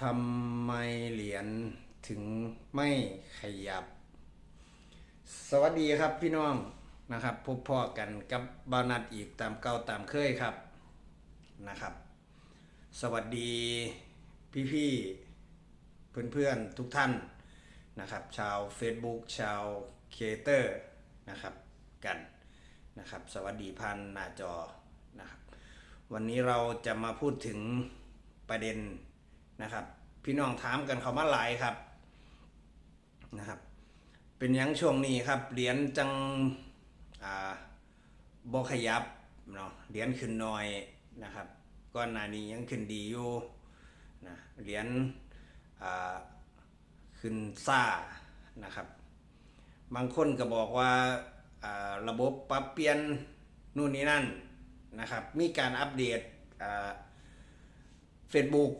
ทำไมเหรียญถึงไม่ขยับ สวัสดีครับพี่น้องนะครับพบพ่อกันกับบานัดอีกตามเก่าตามเคยครับนะครับ สวัสดีพี่ๆเพื่อนๆทุกท่านนะครับ ชาว Facebook ชาวเคเตอร์นะครับกันนะครับ สวัสดีพันหน้าจอนะครับ วันนี้เราจะมาพูดถึงประเด็น นะครับ พี่น้องถามกันเขามาหลายครับนะครับ เป็นยังช่วงนี้ครับเหรียญจังอ่าบขยับเนาะเหรียญขึ้นน้อยนะครับก่อนหน้านี้ยังขึ้นดีอยู่นะเหรียญอ่าขึ้นซ่านะครับ บางคนก็บอกว่าอ่าระบบปรับเปลี่ยนนู่นนี่นั่นนะครับ มีการอัปเดตเฟซบุ๊ก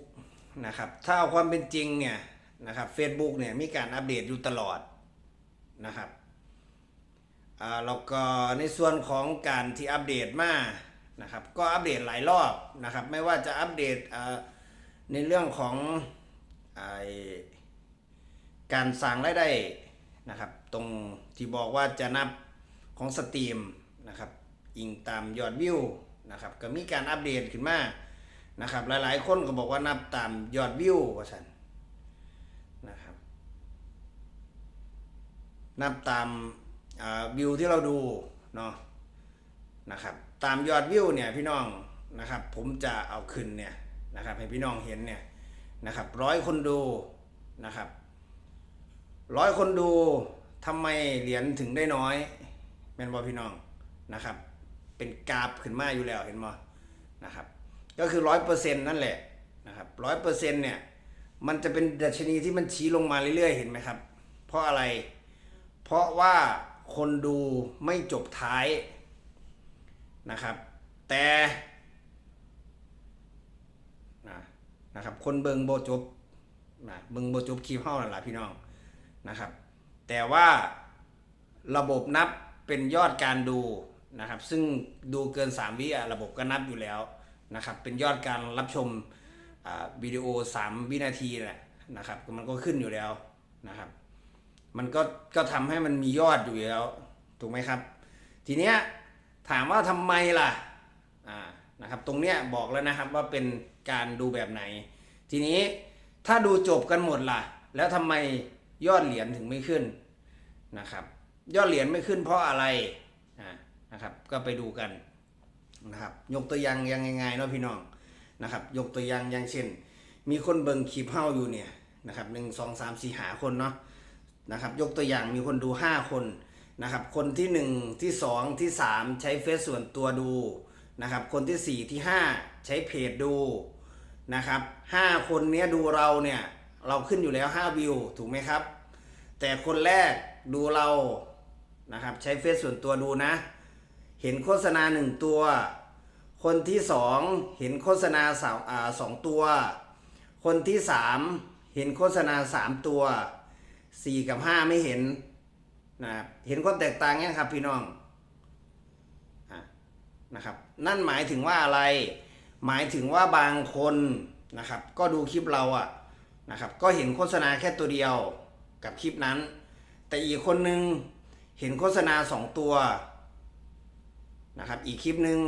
นะครับ ถ้าเอาความเป็นจริงเนี่ยนะครับ Facebook เนี่ยมีการอัปเดตอยู่ตลอดนะครับอ่าแล้วก็ในส่วนของการที่อัปเดตมานะครับก็อัปเดตหลายรอบนะครับ ไม่ว่าจะอัปเดตในเรื่องของอการสั่งรายได้นะครับ ตรงที่บอกว่าจะนับของสตรีมนะครับอิงตามยอดวิวนะครับก็มีการอัปเดตขึ้นมา นะครับหลายๆ คนก็บอกว่านับตามยอดวิวว่าสันนะครับนับตามวิวที่เราดูเนาะนะครับตามยอดวิวเนี่ยพี่น้องนะครับผมจะเอาขึ้นเนี่ยนะครับให้พี่น้องเห็นเนี่ยนะครับร้อยคนดูนะครับร้อยคนดูทำไมเหรียญถึงได้น้อยแมนบอพี่น้องนะครับเป็นกราฟขึ้นมาอยู่แล้วเห็นบ่นะครับ ก็คือร้อยเปอร์เซ็นต์นั่นแหละนะครับร้อยเปอร์เซ็นต์เนี่ยมันจะเป็นดัชนีที่มันชี้ลงมาเรื่อยๆ เห็นไหมครับ เพราะอะไร เพราะว่าคนดูไม่จบท้ายนะครับ แต่นะนะครับ คนเบิงโบจบนะเบิงโบจบคลิปเฮานั่นแหละพี่น้องนะครับ แต่ว่าระบบนับเป็นยอดการดูนะครับ ซึ่งดูเกิน 3 วิอะระบบก็นับอยู่แล้ว นะครับ เป็นยอดการรับชมวิดีโอ 3 วินาทีแหละนะครับ มันก็ขึ้นอยู่แล้วนะครับ มันก็ก็ทำให้มันมียอดอยู่แล้ว ถูกไหมครับ ทีเนี้ยถามว่าทำไมล่ะอ่านะครับ ตรงเนี้ยบอกแล้วนะครับว่าเป็นการดูแบบไหน ทีนี้ถ้าดูจบกันหมดล่ะ แล้วทำไมยอดเหรียญถึงไม่ขึ้นนะครับ ยอดเหรียญไม่ขึ้นเพราะอะไรนะครับ ก็ไปดูกัน นะครับยกตัวอย่างยังไงๆเนาะพี่น้องนะครับยกตัวอย่างอย่างเช่น มีคนเบิ่งคลิปเฮาอยู่เนี่ยนะครับหนึ่งสองสามสี่หาคนเนาะนะครับยกตัวอย่างมีคนดูห้าคนนะครับคนที่หนึ่งที่สองที่สามใช้เฟซส่วนตัวดูนะครับคนที่สี่ที่ห้าใช้เพจดูนะครับห้าคนเนี้ยดูเราเนี่ยเราขึ้นอยู่แล้ว 5 วิวถูกไหมครับ แต่คนแรกดูเรานะครับใช้เฟซส่วนตัวดูนะ เห็นโฆษณาหนึ่งตัว คนที่สองเห็นโฆษณาสาวอ่าสองตัว คนที่สามเห็นโฆษณาสามตัวสี่กับห้าไม่เห็นนะครับเห็นความแตกต่างยังครับพี่น้องนะครับนั่นหมายถึงว่าอะไร หมายถึงว่าบางคนนะครับ ก็ดูคลิปเราอะนะครับ ก็เห็นโฆษณาแค่ตัวเดียวกับคลิปนั้น แต่อีกคนนึงเห็นโฆษณาสองตัว นะครับ อีกคลิปหนึ่ง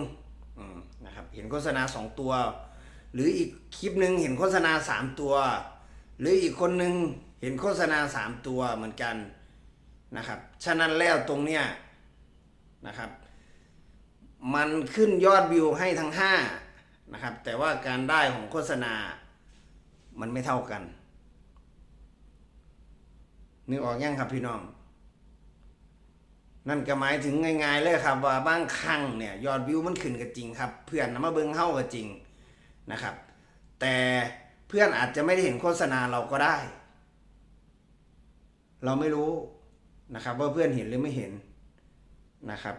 นะครับ เห็นโฆษณาสองตัว หรืออีกคลิปหนึ่งเห็นโฆษณาสามตัว หรืออีกคนหนึ่งเห็นโฆษณาสามตัวเหมือนกันนะครับ ฉะนั้นแล้วตรงเนี้ยนะครับ มันขึ้นยอดวิวให้ทั้งห้านะครับ แต่ว่าการได้ของโฆษณา มันไม่เท่ากันนึกออกยังครับพี่น้อง นั่นก็หมายถึงง่ายๆเลยครับว่าบางครั้งเนี่ยยอดวิวมันขึ้นก็จริงครับ เพื่อนนำมาเบิ้งเฮ้าก็จริงนะครับ แต่เพื่อนอาจจะไม่ได้เห็นโฆษณาเราก็ได้ เราไม่รู้นะครับว่าเพื่อนเห็นหรือไม่เห็นนะครับ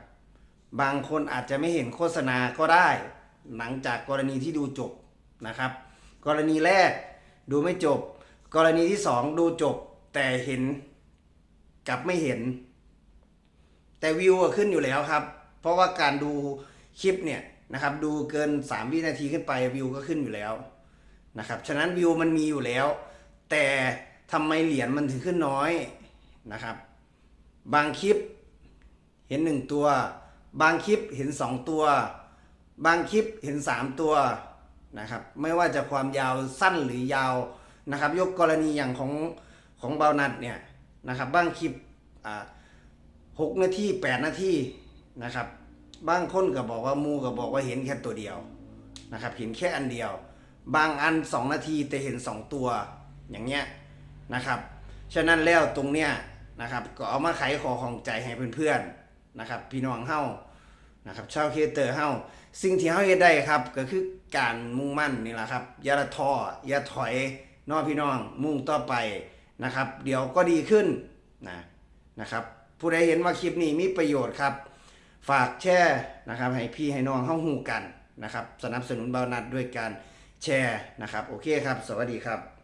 บางคนอาจจะไม่เห็นโฆษณาก็ได้ หลังจากกรณีที่ดูจบนะครับ กรณีแรกดูไม่จบ กรณีที่สองดูจบแต่เห็นกับไม่เห็น แต่วิวอะขึ้นอยู่แล้วครับ เพราะว่าการดูคลิปเนี่ยนะครับ ดูเกิน 3 วินาทีขึ้นไปวิวก็ขึ้นอยู่แล้วนะครับ ฉะนั้นวิวมันมีอยู่แล้ว แต่ทำไมเหรียญมันถึงขึ้นน้อยนะครับ บางคลิปเห็นหนึ่งตัว บางคลิปเห็นสองตัว บางคลิปเห็นสามตัวนะครับ ไม่ว่าจะความยาวสั้นหรือยาวนะครับ ยกกรณีอย่างของของเบานัดเนี่ยนะครับ บางคลิปอ่า หกนาทีแปดนาทีนะครับ บางคนก็บอกว่ามูก็บอกว่าเห็นแค่ตัวเดียวนะครับ เห็นแค่อันเดียว บางอันสองนาทีแต่เห็นสองตัวอย่างเงี้ยนะครับ ฉะนั้นแล้วตรงเนี้ยนะครับ ก็เอามาไขขอของใจให้เพื่อนๆนะครับ พี่น้องเฮานะครับชาวเคเตอร์เฮาสิ่งที่เฮาเฮ็ดได้ครับ ก็คือการมุ่งมั่นนี่แหละครับอย่าท้ออย่าถอยนอพี่น้องมุ่งต่อไปนะครับ เดี๋ยวก็ดีขึ้นนะนะครับ ผู้ใดเห็นว่าคลิปนี้มีประโยชน์ครับ ฝากแชร์นะครับ ให้พี่ให้น้องเฮาหูกันนะครับ สนับสนุนเบานัดด้วยการแชร์นะครับ โอเคครับ สวัสดีครับ